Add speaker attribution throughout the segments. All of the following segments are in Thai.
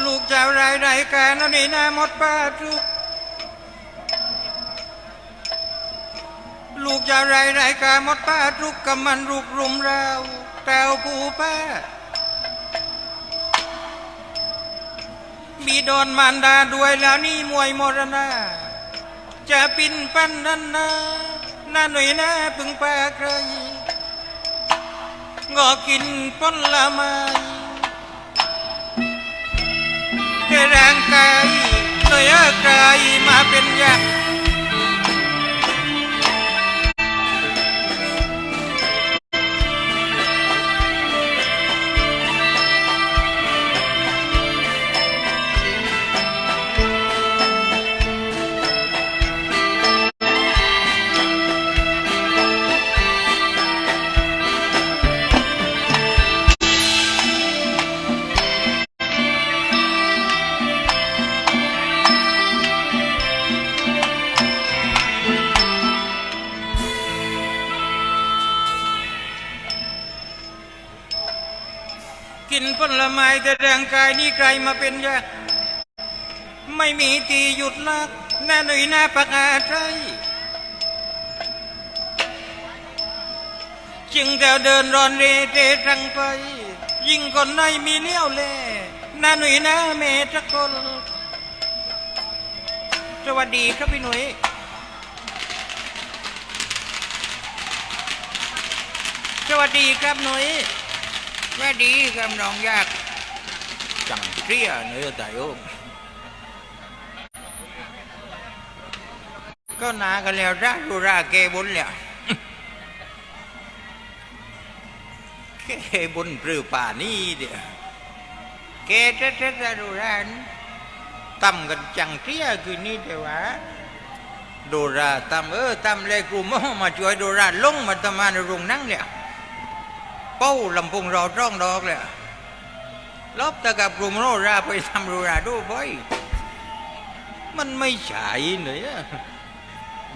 Speaker 1: ลูกเจ้ารายรายการเอานี่นาหมดป้าทุกลูกเจ้ารายรายการหมดป้าทุกกับมันลูกรุมเราแต้วผู้ป้ามีโดนมารดาด้วยแล้วนี่มวยมรณะจะปินปั้นนั่นนะน่าหน่อยนะพึงแปาใครงอกินผลไม้ แต่ร่างกายเลยอากายมาเป็นยา แต่ร่างกายนี่ใครมาเป็นยาไม่มีที่หยุดลักแน่หน่ยหน้าปากอาใจจึงแต่เดินรอนเรเรรังไป ยิ่งคนในมีเลี้ยวแลหน้าหน่ยหน้าเมตะกลสวัสดีครับพี่หนุ่ยสวัสดีครับหนุ่ยแม่ดีกำนองยากจังเรียเนื้อแต่โยาก จังเทียในใจองก็น่ากันแล้วราดูราเกบุญแล้วเกบุญปรือป่านี่เดียวเกเทเทราดูรานตั้มกันจังเรียคือนี่เดียววะดูราตั้มเออตั้มเลยกลุ่มมาช่วยดูราลงมาตมาในโรงนั่งเนี่ยเป้าลำพุงรอร้องดอกเลย ลบตะกับกลุ่มโนราไปทำรูราดูบ่อยมันไม่ใช่เนย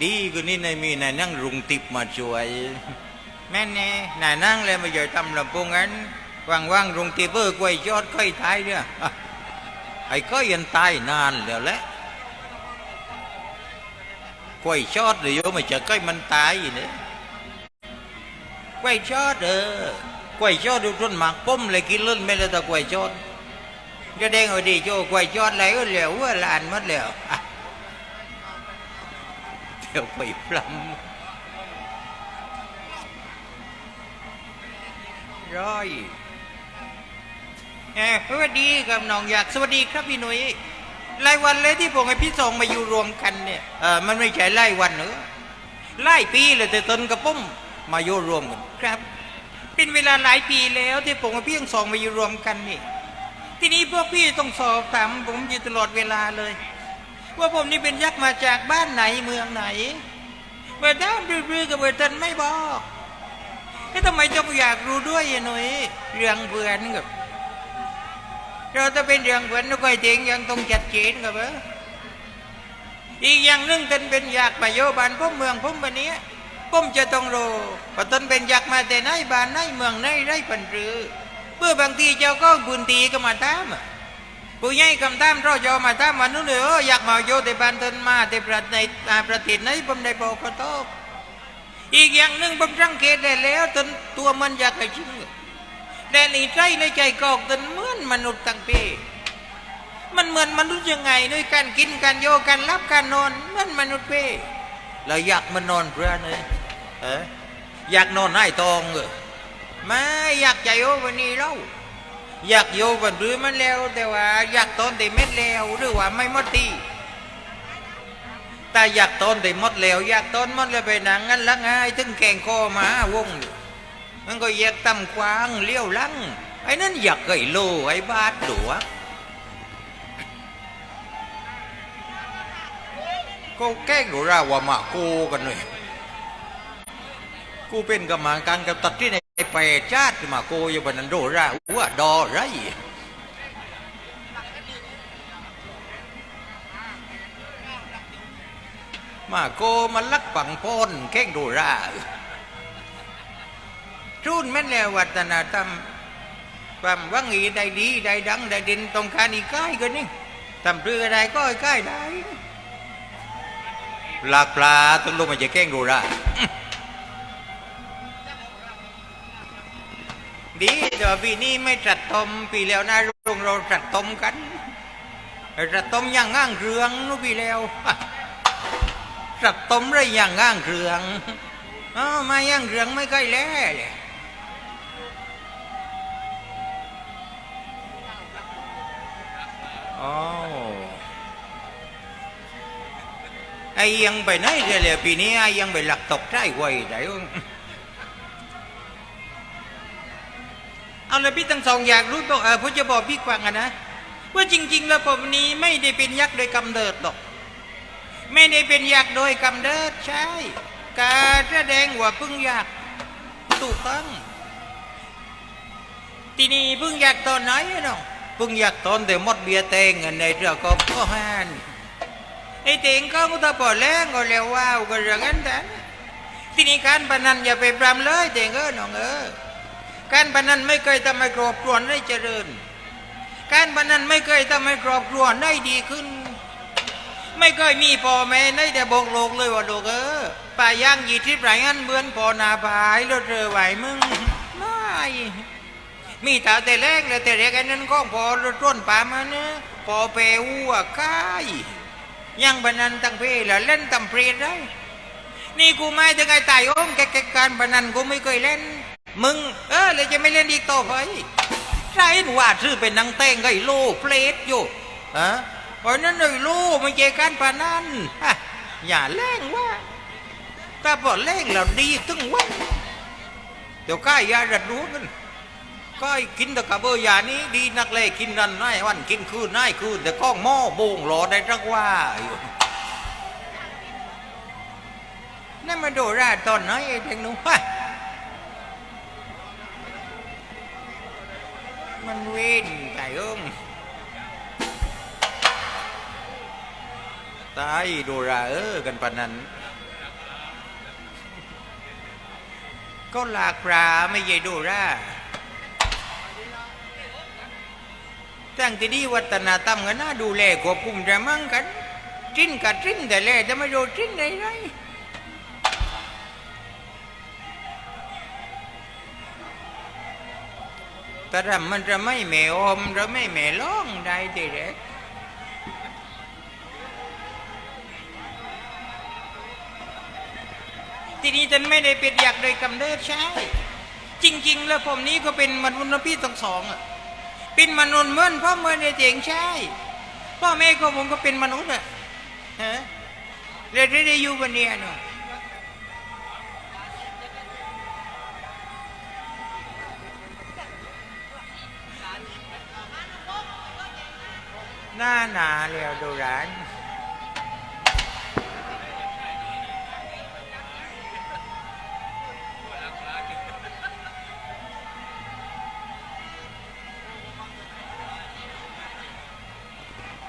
Speaker 1: ดีกว่านี้ในมีนายนั่งรุงติบมาช่วย แม่นแน่นายนั่งเลยมาใหญ่ทำลำพงงั้นว่างๆรุงติบเออกล้วยยอดค่อยท้ายเนี่ยอะไอ้ก็ยันตายนานแล้วแหละกล้วยชอดเดี๋ยวมันจะใกล้มันตายเนี่ยกล้วยชอดเออ กวยชอดดูต้นหมากป้มเลยกินเล่นไม่เลยต่กล้วยชอดจะเด้งเอาดีโจ้กล้วยชอดอะไรก็เหลวว่าลานมัดแล้วเดี๋ยวไปพลำร้อยเออสวัสดีครับน้องอยากสวัสดีครับพี่หนุ่ยรายวันเลยที่ผมให้พี่สองมาอยู่รวมกันเนี่ยเออมันไม่ใช่ไล่วันเนอะไล่ปีเลยแต่ตนกับปุ้มมาโยรวมกันครับ เป็นเวลาหลายปีแล้วที่ผมกับพี่ทั้งสองมาอยู่รวมกันนี่ ทีนี้พวกพี่ต้องสอบถามผมอยู่ตลอดเวลาเลย ว่าผมนี่เป็นยักษ์มาจากบ้านไหนเมืองไหนเปิดด้ามรื้อๆกับเปิดตันไม่บอกแล้วทำไมเจ้าอยากรู้ด้วยอะหน่อยเรื่องเพื่อนกับเราจะเป็นเรื่องเพื่อนเราก็เจงยังต้องจัดเจนกับเอออีกอย่างหนึงตันเป็นอยากมาโยบานพวกเมืองพวกบันเนี้ย ผมจะต้องรู้ว่าตนเป็นยักษ์มาแต่ไหนบ้านไหนเมืองไหนไรปันหรือเพื่อบางทีเจ้าก็บุญตีก็มาตามอะผู้ใหญ่กำตามรอยอมาตามมันนู้นเลยอออยากมาโยแต่บ้านตนมาแต่ประในอ่าประเทศไหนผมได้บอกก็ตอบอีกอย่างหนึ่งผมสังเกตได้แล้วตนตัวมันอยากให้ชิงแต่ในใจในใจกอกตนเหมือนมนุษย์ตั้งเปมันเหมือนมนุษย์ยังไงด้วยการกินการโยการรับการนอนเหมือนมนุษย์เป้ แล้วอยากมันนอนเพื่อนเลยเอออยากนอนให้ตองเออไม่อยากใจโยวันนี้เราอยากโยวันหรือมันแล้ว แต่ว่า อยากตอนแต่เม็ดแล้วหรือว่าไม่มดทีแต่อยากตอนแต่มดแล้ว อยากตอนมดแล้วไปหนังงั้นละง่ายถึงแกงคอมาวงมันก็อยากตำควางเลี้ยวลังไอ้นั่นอยากไก่โลไอ้บาดหลวง ก็แกล้งดูราว่ามาโกกันเลยกูเป็นกรรมการกับตัดที่ในแปรชาติมาโกอยู่บนนันโดราว่าดอไรมาโกมันลักปังพนแข้งโดราทุนแม่นแล้ววัฒนธรรมความวังอีได้ดีได้ดังได้เด่นต้องการอีใกล้กันนี่ทำเพื่ออะไรก็ใกล้ได้ หลากปลาต้องลงมาจะแกล้งดูละดีเดี๋ยวปีนี้ไม่จัดต้มปีแล้วนะโรงเราจัดต้มกันจัดต้มอย่างง่างเรืองนู้ปีแล้วจัดต้มไรอย่างง่างเรืองอมาย่างเรืองไม่ใกล้แล้วเลยอ๋อ ไอ้ยังไปไหนเดี๋ยวเลยปีนี้ไอ้ยังไปหลักตกใช่ไว้ไหนวเอาเลยพี่ทั้งสองอยากรู้บอกเออผมจะบอกพี่กวางอะนะว่าจริง ๆ แล้วผมนี้ไม่ได้เป็นยักษ์โดยกำเนิดหรอกไม่ได้เป็นยักษ์โดยกำเนิดใช่การแสดงว่าพิ่งยักษ์ถูกต้องทีนี้พิ่งอยากตอนไหนอะน้องเพิ่งอยากตอนแต่หมดเบียเตงอันในเรื่องก็พ่อฮาน ไอ้เตงก็มุตะปอแรงก็แล้วว้าวก็เรื่องนั้นแต่ที่นี้การพนันอย่าไปปรำเลยเตงเออน้องเออการพนันไม่เคยทำให้ครอบครัวได้เจริญ การพนันไม่เคยทำให้ครอบครัวได้ดีขึ้น ไม่เคยมีพ่อแม่ได้แต่บอกโลกเลยว่าโลกเออป่าย่างยีทิพย์ไรอันเบือนพ่อนาพายแล้วเจอไหวมึงไม่มีแต่แต่แรกเลยแต่แรกไอ้นั้นก็พอต้นป่ามาเนะพอเปวัวกาย ยังพนันตั้งเพลแล้วเล่นตำเพลได้ นี่กูไม่ถึงไอ้ตายโอ้มแกแกการพนันกูไม่เคยเล่น มึง เออเลยจะไม่เล่นอีกต่อไปใช่หนูว่าชื่อเป็นนางเต้งไอ้โลเพลสอยู่ฮะเพราะนั้นไอ้โลไม่ใช่การพนันอย่าแล่งว่าถ้าพอกแล่งแล้วดีถึงวันเดี๋ยวก้ายาดัดรู้กัน ก็ไอ้กินต่กับเบอร์ยานี้ดีนักเลยกินนั่นไอ้วันกินคืนไอ้คืนแต่ก้องหม้อโบงหลอได้จักว่าอยู่นั่นมาดูราตอนไหนไอ้เด็กหนูฮะมันเว้นไก่เอิงตายดูราเออกันปานนั้น ก็หลากปลาไม่ใช่ดูรา ตั้งที่ดีวัฒนธรรมกันน่าดูแลควบคุมจะมั่งกันจิ้นกับจิ้นแต่แลจะไม่รู้จิ้นได้ไรแต่ทำมันจะไม่แม่อมจะไม่แม่ร้องได้ทีเด็กทีนี้ฉันไม่ได้เป็นอยากโดยกำเนิดใช่ จริง ๆ แล้วผมนี้ก็เป็นมนุษย์พี่ทั้งสองอะ เป็นมนุษย์เหมือนพ่อเหมือนในเจียงใช่พ่อแม่ของผมก็เป็นมนุษย์อะฮะเรียนได้อยู่วันเนี้ยเนาะหน้าหนาแล้วดูร้าน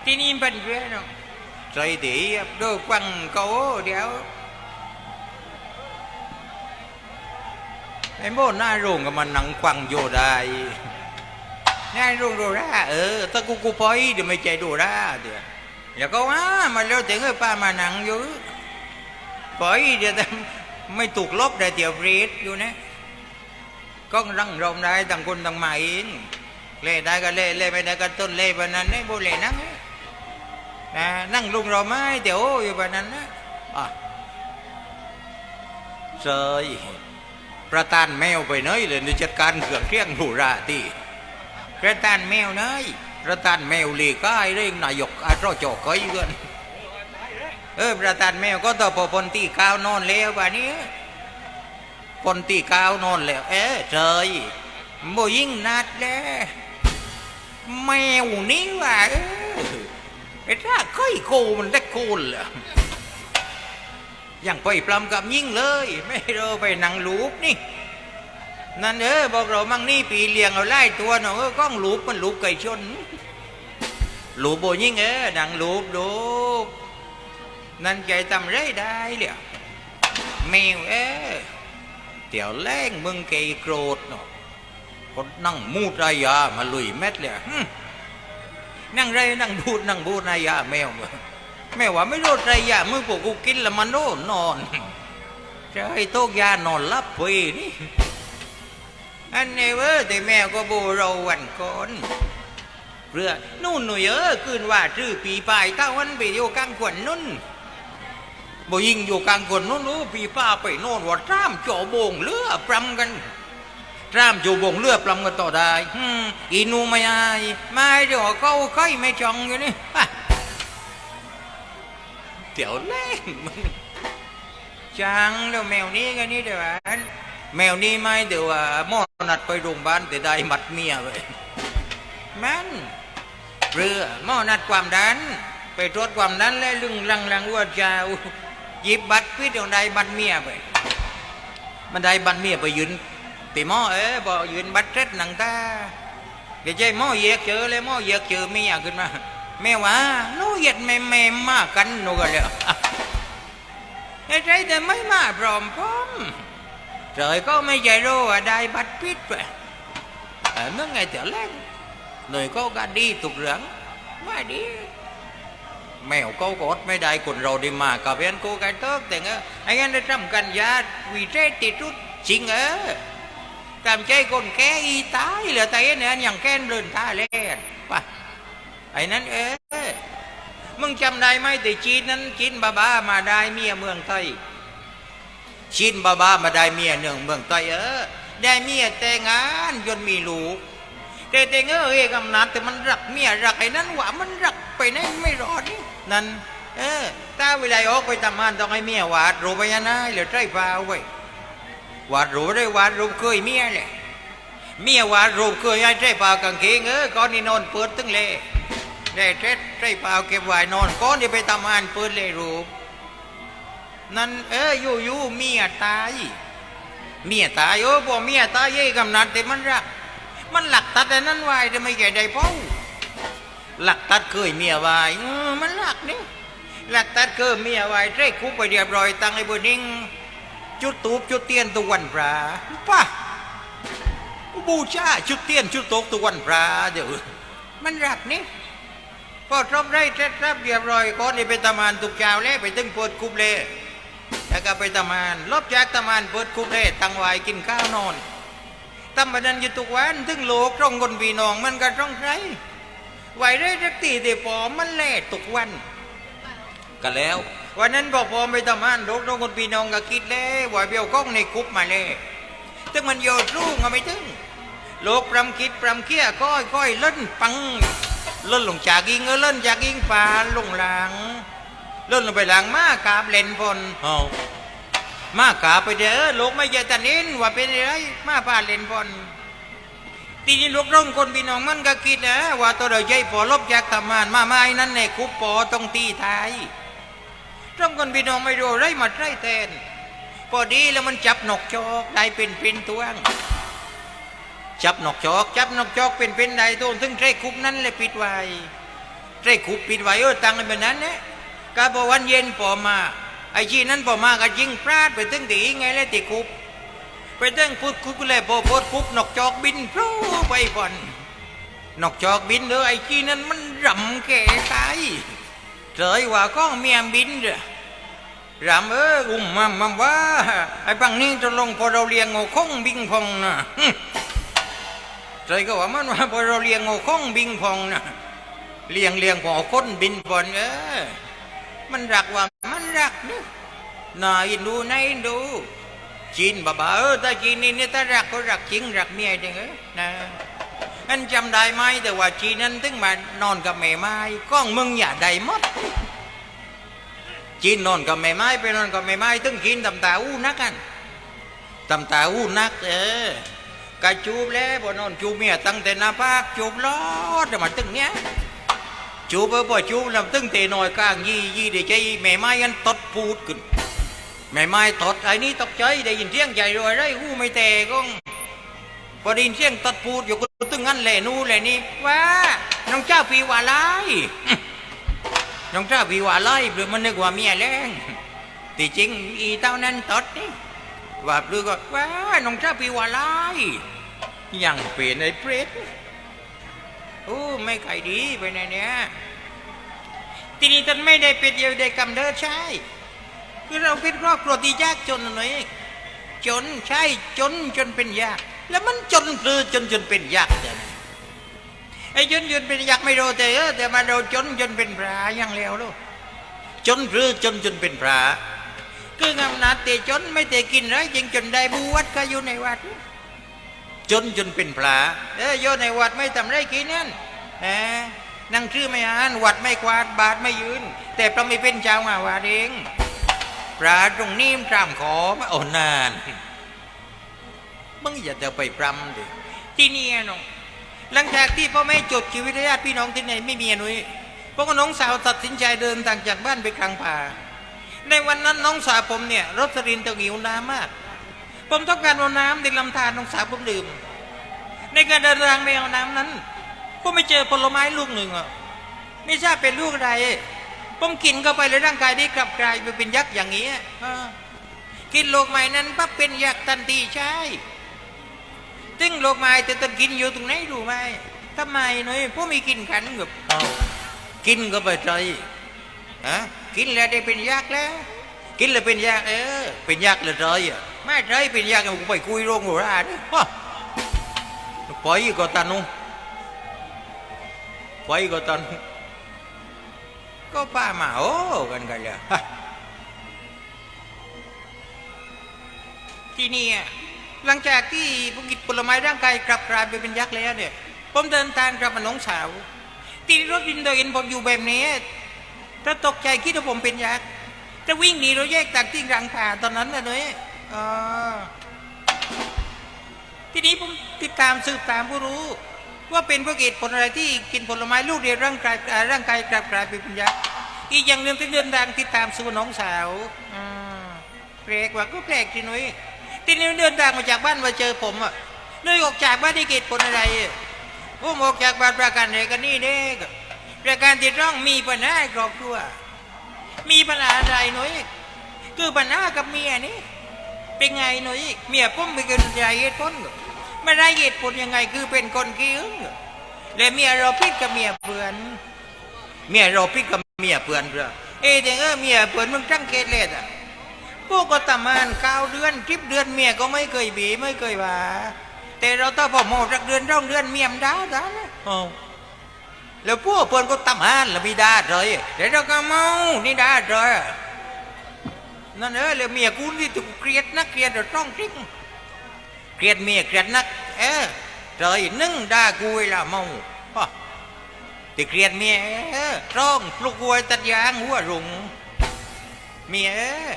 Speaker 1: ที่นี่เป็นเรื่องใจดีดูกวังเขาเดี๋ยวไอ้โมหน้าโรงกับมันหนังกวังโยได้หน้าโรงโดราเออถ้ากูกูพอยเดี๋ยวไม่ใจโดราเดี๋ยวอย่าก็ว่ามาแล้วถึงไอ้ป้ามาหนังอยู่ปอยเดี๋ยวแต่ไม่ถูกลบได้เดี๋ยวเรีดอยู่นะก็รังรมได้ต่างคนต่างมาเองเล่ได้ก็เล่เล่ไม่ได้ก็ต้นเล่ปนนั้นเนี่ยโบเล่นั่ง นะนั่งลุงรอไม้เดี๋ยวอยู่ปนนั้นนะอะเซยประธานแมวไปเนยเลยในจัดการเครื่องเที่ยงหรูราที่ประธานแมวเนยประธานแมวหลีก้ายเร่งนายกอาจรอจอกก้อยเกินเออประธานแมวก็ต่อพอพนตีก้าวนอนแล้วป่ะนี้พนตีก้าวนอนแล้ว เอ๊ะเจยโมยิ่งนัดแล้วแมวนี่ว่ะ ไอ้ถ้าค่อยโกมันได้โกนเหรอยังไปปลำกับยิ่งเลย ไม่เราไปนังลูกนี่ นั่นเออบอกเรามั่งนี่ปีเลี้ยงเอาไล่ตัวเนาะเออก้องลูกมันลูกไก่ชนลูกโบยิ่งเออดังลูกลูกนั่นใจทำไรได้เลยแมวเออเดี๋ยวแรงมึงไก่โกรธเนาะก็นั่งมูดรยามาลุยเม็ดเลยหึ นั่งไรนั่งบูดนั่งบูดรายาแมวแม่ว่าไม่รู้รยามึงพวกกูกินล้วมันโน่นนอนจะให้โตกยานอนรับไปนี่อันนี้เว้ยแต่แมวก็บูเราวันก่อนเรือนู่นหนุ่ยเออคืนว่าชื่อปีปลายเต้าวันไปอยู่กลางขวัญนุ่นบ่ยิงอยู่กลางคนนู้นรู้ปีป้าไปโน่นว่าจ้ามจ่อโบงเรือปรำกัน จ้ามจ่อโบงเรือปรำกันต่อได้อีนูไม่อายไม่เดี๋ยวเขาค่อยไม่จองอยู่นี่เดี๋ยวเล่นมึงจังเดี๋ยวแมวนี้กันนี่เดี๋ยวแมวนี้ไม่เดี๋ยวว่าหมอนัดไปโรงพยาบาลแต่ได้หมัดเมียเลยแม่นเรือหม้อนัดความดัน ไปตรวจความดันแล้วลึงลังลังว่าจะยิบบัตรพิษของใดบัตรเมียไปมันได้บัตรเมียไปยืน ตีหม้อเอ๋บอกยืนบัตรเจ็ดหนังตาเกใจหม้อเยียกเจอเลยหมอเยียกเจอไม่อยากขึ้นมาแม่ว่าหนูเยีดแม่แม่มากันหนูก็เลยไอ้ใจแต่ไม่มาพร้อมพร้อมเฉยก็ไม่ใจรู้ว่าได้บัตรพิษไปเมื่อไงเถอเล่นหนูก็ก็ดีตุกเหลืองไม่ดีแมวก็กดไม่ได้คนเราดีมากกับเพื่อนกูกันเติกแต่เงอไอ้เงี้ยได้ทำกันยาวีเจติดรุดจริงเออ quần rồi đi mà cả bên cô cái tớt tiền á anh em đi trăm cành giá vì thế thì chút chính á làm chơi con ké y tái là tay này anh nhận khen lên ta lên pa ai นั้นเอ๊มึงจำได้ไหมแต่จีนนั้นจีนบาบามาได้เมียเมืองไทยจีนบาบามาได้เมียเนืองเมืองไทยเออได้เมียแต่งงานจนมีลูกแต่แต่เงเอกำนัดแต่มันรักเมียรักไอ้นั้นหว่ามันรักไปไหนไม่รอดนี่นั่นเออถ้าเวลาออกไปทำงานต้องให้เมียหวาดรูปไปยันนะเหลือใจเปล่าไว้ วาดรูปได้วาดรูปเคยเมียเลยเมียวาดรูปเคยให้ใจเปล่ากางเกงเออก่อนนี่นอนเปิดตึงเลยได้เจ็ดใจเปล่าเก็บไว้นอนก่อนที่ไปทำงานเปิดเลยรูปนั่นเอออยู่อยู่เมียตายเมียตายโอ้พอเมียตายเอ้กำนัดแต่มันรักมันหลักตัดแต่นั้นไว้แต่ไม่แก่ใดเป้าหลักตัดเคยเมียไว้เออมันหลักนี่หลักตัดเคยเมียไว้ใช้คุกไปเรียบร้อยตั้งไอ้บนนิ่ง จุดตูบจุดเตียนตุกวันพระป่ะบูชาจุดเตียนจุดโตกตุกวันพระเดี๋ยวมันหลักนี่พอจบได้เสร็จรับเรียบร้อยก่อนนี่ไปทำงานตุกเจ้าแล้วไปตึงเปิดคุบเลยแล้วก็ไปทำงานลบจากทำงานเปิดคุบเลยตั้งไว้กินข้าวนอนทำบันนั้นอยู่ทุกวันถึงโลกต้องคนพี่น้องมันก็ต้องใช้ไหวได้สักตีแต่พอมันแล่ทุกวัน ก็แล้ว วันนั้นบอกพอไปทำงานโลกต้องคนพี่น้องก็คิดแล้วไหวเบี้ยวก้องในคุปมาเลยถึงมันโยดรู้ก็ไม่ถึงโลกปรำคิดปรำเคี้ยก้อยก้อยเล่นปังเล่นลงจากยิงเออเล่นจากยิงป่าลงหลังเล่นลงไปหลังมากราบเล่นพลเอามากาไปเด้อลูกไม่ใช่ตันนินว่าเป็นไรมาพาเล่นบอลทีนี้ลูกร้องคนพี่น้องมันก็คิดนะว่าตัวเราใหญ่พอลบจากทำงานมาไม่นั้นในคุปปอต้องตีไทย ร้องคนพี่น้องไม่รู้ไรมาไรแทนพอดีแล้วมันจับนกจอกได้เป็นเป็นตัวงจับนกจอก จับนกจอกเป็นเป็นได้ตัวถึงไรคุปนั้นเลยปิดไว้ไรคุปปิดไว้เออตังค์แบบนั้นเนะกาบวันเย็นพอมาไอ้จีนั้นพอมาก็ยิงพลาดไปตึงตีไงแล้วติคุบไปตึงพุดคุบเลยพอพดคุบนกจอกบินพรูไปบอนนกจอกบินเด้อไอ้จีนั้นมันรำแก่ตาย เจยว่าก้องเมียบินเด้อรำเอออุ้มมัมมัมว่าไอ้ปังนี้จะลงพอเราเลี้ยงงูคงบิงพองนะเจยก็ว่ามันว่าพอเราเลี้ยงงูคงบิงพองนะเลี้ยงเลี้ยงพอคนบินพอนเออมันรักว่ามันรักนี่น่าอินดูน่าอินดูจีนบ้าบ้าเออถ้าจีนนี่เนี่ยถ้ารักก็รักจริงรักเมียจริงเออนะ อันจำได้ไหมแต่ว่าจีนนั้นถึงมานอนกับแม่ไม้ก้องมึงอย่าได้มดจีนนอนกับแม่ไม้ไปนอนกับแม่ไม้ถึงจีนตำตาอู้นักกันตำตาอู้นัก เออกะจูบแล้วบ่นอนจูบเมียตั้งแต่นาปากจูบล้อดมาตึงเนี้ย chú bơ bò chú làm từng tề nồi càng gì gì để chơi mẹ mai ăn tốt phút cực mẹ mai tốt ai ní tóc chơi để nhìn riêng chạy rồi đấy u mày tè con พอดินเสียง ดพูดอยู่ก็ตึงงั้นแหล่นู่แหล่นี่ว่าน้องเจ้าปีว่าไรน้องเจ้าปีว่าไรหรือมันนึกว่าเมียแรงแต่จริงอีเต้านั้นตัดนี่ว่าหรือก็ว่าน้องเจ้าปีว่าไรยังเป็นไอ้เปรตโอ้ไม่ไก่ดีไปไหนเนี่ยทีนี้ท่านไม่ได้เป็นเดียวได้กำเนิดใช่คือเราเป็นครอบครัวที่ยากจนหน่อยจนใช่จนจนเป็นยาก แล้วมันจนหรือจนจนเป็นยากแต่ไอ้จนจนเป็นยากไม่รู้แต่แต่มาเราจนจนเป็นพระยังแล้วลูกจนหรือจนจนเป็นพระคืองำนาเตจนไม่เตกินไรจริงจนได้บูวชก็อยู่ในวัด จนจนเป็นพระเออโยในวัดไม่ทำไรกินนั่นเออนั่งชื่อไม่อ่านวัดไม่กวาดบาทไม่ยืน แต่พระไม่เป็นเจ้าอาวาสเองพระตรงนี้ตามขอมาโอ้นาน มึงอย่าจะไปปรำดิที่นี่น้องหลังจากที่พ่อแม่จดชีวิตญาติพี่น้องที่ไหนไม่มีหนุ่ยพวกน้องสาวตัดสินใจเดินทางจากบ้านไปกลางป่า ในวันนั้นน้องสาวผมเนี่ยรสรินตะหิวน้ำมาก ผมต้องการเอาน้ำในลำธารน้องสาวผมดื่ม ในการเดินทางไปเอาน้ำนั้นผมไม่เจอผลไม้ลูกหนึ่งอะไม่ทราบเป็นลูกอะไรผมกินเข้าไปเลยร่างกายได้กลับกลายไปเป็นยักษ์อย่างนี้อ่ากินโลกใหม่นั้นปั๊บเป็นยักษ์ทันทีใช่ ซึ่งโลกใหม่จะต้องกินอยู่ตรงไหนรู้ไหมทำไมหน่อยพวกมีกินขันกับเอากินก็ไปใจฮะกินแล้วได้เป็นยักแล้ว กินแล้วเป็นยักเออเป็นยักเลยใจอะไม่ใจเป็นยักกูไปคุยโรงโหราด้วยฮะปก็ตันนูปก็ตันก็ป้ามาโอ้กันกันเลยที่นี่อะ หลังจากที่ผมกินผลไม้ร่างกายกลับกลายไปเป็นยักษ์แล้วเนี่ยผมเดินทางกลับมาหนองสาวตีรถดินเดินผมอยู่แบบนี้ถ้าตกใจคิดว่าผมเป็นยักษ์จะวิ่งหนีเราแยกจากที่รังผ่าตอนนั้นนะเลยทีนี้ผมติดตามสืบตามผู้รู้ ว่าเป็นเพราะเหตุผลอะไรที่กินผลไม้ลูกเดียวร่างกายร่างกายกลับกลายเป็นยักษ์อีกอย่างหนึ่งที่เดินทางติดตามสู่น้องสาวอ่าแปลกว่าก็แปลกทีนุ้ย ทีนี้เดินทางมาจากบ้านมาเจอผมอะเลยออกจากบ้านที่เหตุผลอะไรผมออกจากบ้านประกันอะไรกันนี่เด็กประการที่ต้องมีปัญหาครอบครัว มีปัญหาอะไรหน่อยคือปัญหากับเมียนี่เป็นไงหน่อยเมียผมเป็นคนใจเหตุผลไม่ได้เหตุผลยังไงคือเป็นคนขี้หึงเหรอและเมียเราพิดกับเมียเพื่อน เมียเราพิดกับเมียเพื่อนเพื่อเอ้แต่เออเมียเพื่อนมึงจังเกตเลดอะ พวกก็ตำมานเก้าเดือนทิปเดือนเมียก็ไม่เคยบีไม่เคยว่า แต่เราต้องพอโมสักเดือนร่องเดือนเมียมนด่าด่านะอ๋อแล้วพวกเพื่อนก็ตำหานแล้วมีด่าเลยเดี๋ยวเราก็เมานี่ด่าเลยนั่นเออแล้วเมียกูนี่ถูกเกลียดนักเกลียดเราต้องทิ้งเกลียดเมียเกลียดนัก เออเลยนึ่งด่ากูเวลาเมาฮะแต่เกลียดเมียเออร้องปลุกกวยตัดยางหัวรุงเมียเออ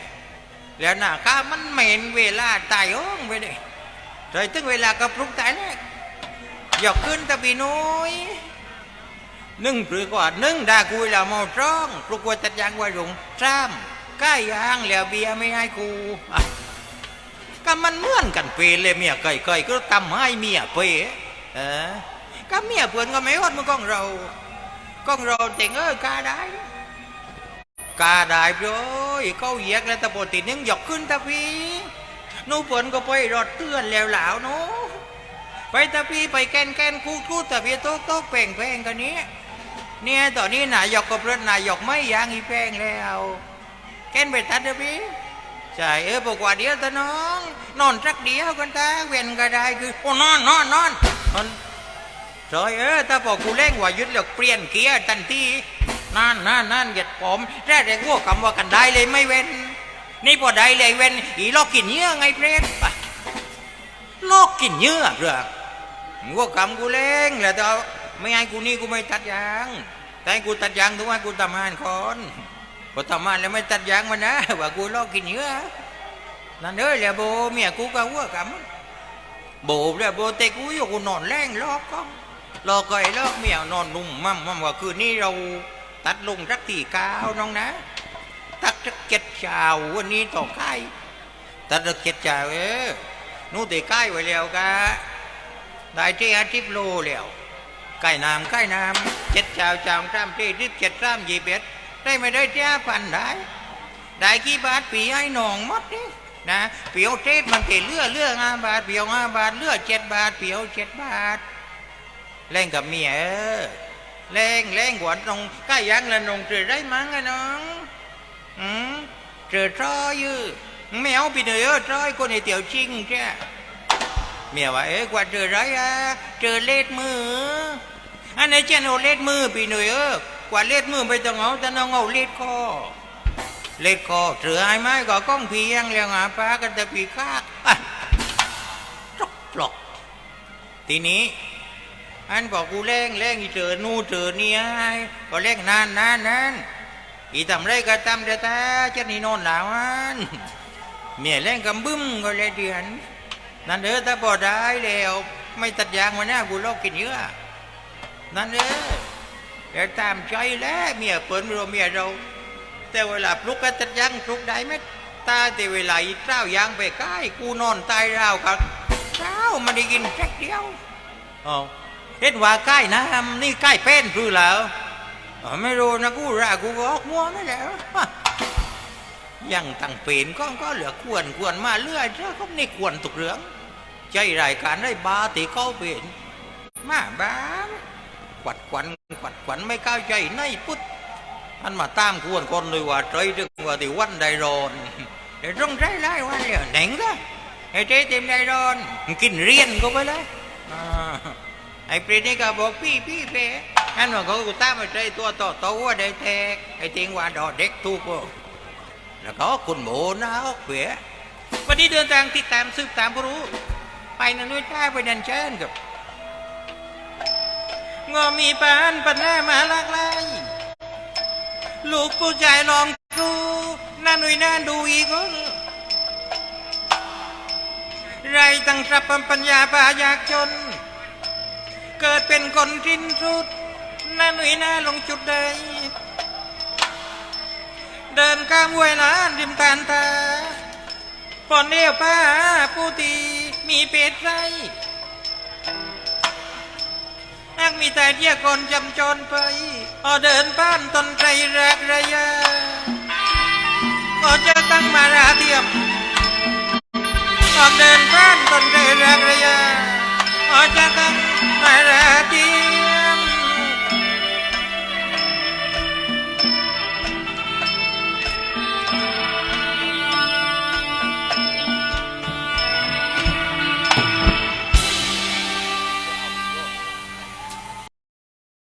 Speaker 1: แล้วหน้าข้ามันเหม็นเวลาตายอ้องไปเลยเลยถึงเวลาก็ปลุกตายแล้วหยอกขึ้นตะบีน้อยนึ่งหรือกว่านึ่งดากูแล้วเมาจ้องปลุกว่าตัดยางไว้รุงซ้ำก้ายยางแล้วเบียไม่ให้กูก็มันเหมือนกันเปเลยเมียไก่ไก่ก็ทำให้เมียเปเออก็เมียเพื่อนก็ไม่อดมันก้องเราก้องเราเจ๋งเอ้ยกาได้ กาได้โอ้ยเขาเหยียกแล้วตะโปติดนึงหยอกขึ้นตะพีนูเพื่อนก็ไปรอดเตือนแล้วหลาวนูไปตะพีไปแกนแกนคูคูตะพีโต๊ะโต๊ะแป่งแป่งกันนี้เนี่ยตอนนี้นายหยอกกับรถนายหยอกไม่ยางอีแพงแล้วแกนไปตัดเดี๋ยวพี่ใช่เออบอกว่าเดียวตาน้อง นอนสักเดียวกันตาเวียนก็ได้คือโอ้นอนนอนนอนนอนใช่เออถ้าบอกกูเล่งว่ายึดแล้วเปลี่ยนเกียร์ทันที นั่นนั่นนั่นเหยียดผมแร่แรงวัวคำว่ากันได้เลยไม่เว้น นี่พอได้เลยเว้นอีลอกกินเนื้อไงเพรสไปลอกกินเนื้อเรื่องวัวคำกูเล่งแล้วแต่ไม่ให้กูนี่กูไม่ตัดยาง แต่กูตัดยางทุกวันกูทำงานก่อนพอทำงานแล้วไม่ตัดยางมันนะว่ากูลอกกินเนื้อนั่นเด้อแล้วโบเมียกูก็วัวคำโบแล้วโบแต่กูอยู่กูนอนแรงลอกก็ลอกไก่ลอกเมียนอนนุ่มมั่มมั่มว่าคืนนี้เรา ตัดลงรักที่ก้าวน้องนะ ตักจักเจ็ดชาววันนี้ต่อไข่ตัดจักเจ็ดชาวเออนู่นแต่ไก่ไว้แล้วกะได้เจ้าทิพโลแล้วไก่น้ำไก่น้ำเจ็ดชาวชาวจ้ามที่ทิพเจ็ดจ้ามยี่เบ็ดได้ไม่ได้เจ้าพันได้ได้กี่บาทปีให้หนองมดนี่นะเปียวเทศมันเกเลือเลือห้าบาทเปียวห้าบาทเลือเจ็ดบาทเปียวเจ็ดบาทแรงกับเมียเออ แรงแรงกว่าน้องกล้ยังละน้องเจอได้มั้งไงน้องอืมเจอทรอยอยู่ไม่เอาไปเหนือยเออทรอยคนไอเตี๋ยวจริงแช่เมียว่าเอ๊ะกว่าเจอไรอะเจอเล็ดมืออันไหนเจนเอาเล็ดมือไปเหนือยเอกว่าเล็ดมือไปต้องเอาแต่น้องเอาเล็ดคอเล็กคอเสือไอ้ไม้ก็ก้องเพียงเลี้ยงหาปลากันแต่ปีคากอะจกปลอกทีนี้ อันบอกกูเล่งเล่งอีเจอนู่เจอนี่ไอ้ก็เล่งนานนานนั้นอีทำไรก็ทำแต่ตาจะนี่นอนหนาวอันเมียเล่งกำบึ้มก็เลยเดือนนั่นเด้อถ้าพอได้แล้วไม่ตัดยางมาหน้ากูลอกกินเยอะนั่นเด้อเดี๋ยวตามใจแล้วเมียเปิ้นเราเมียเรา แต่เวลาปลุกก็จะยังปลุกได้ไหมตาแต่เวลาอีเจ้ายางไปใกล้กูนอนตายราวกับเจ้ามันได้กินแค่เดียวอ๋อ เห็นว่าใกล้นะนี่ใกล้เป็นคือแล้วไม่รู้นะกูรากูก็ออกมัวไม่แล้วฮะยังตั้งเป็นก็ก็เหลือควรควรมาเรื่อยเจ้าก็นี่ควรตุกเรื่อง ใจรายการได้บาติเขาเป็นมาบ้าขวัดขวัญขวัดขวัญไม่เข้าวใจในพุทธอันมาตามกวนคนเลยว่าใจถึงว่าที่วันใดรอนเดี๋ยวต้องใจไล่วันเดียวหนังก็ไอ้ใจเต็มใดรอนกินเรียนก็ไปเลยอ่า ไอ้ปรีนี่ก็บอกพี่พี่เพ่อันว่าเขากูตามมาใจตัวต่อตัวได้แทกไอ้ติงว่าดอเด็กทุกแล้วก็คุณโมนะเอาเปียวันนี้เดินทางติดตามสืบตามผู้รู้ ไปนั่นด้วยได้ไปนันเชิญกับงอมีปานปัญหามาหลากหลายลูกผู้ชายลองดูน่าหนุ่ยน่าดูอีกคนไรตั้งรัพย์ปัญญาปายากจน เกิดเป็นคนทิ้นสุดน่าหนุ่ยน่าลงจุดใดเดินข้ามห้วยล้านริมตานตาปอนเดียวป้าผู้ตีมีเป็ดไรหากมีแต่เที่ยคนจำจรไปพอเดินบ้านตนไทรแรกระยะก็จะตั้งมาราเทียมพอเดินบ้านตนไทรแรกระยะก็จะตั้ง Maradi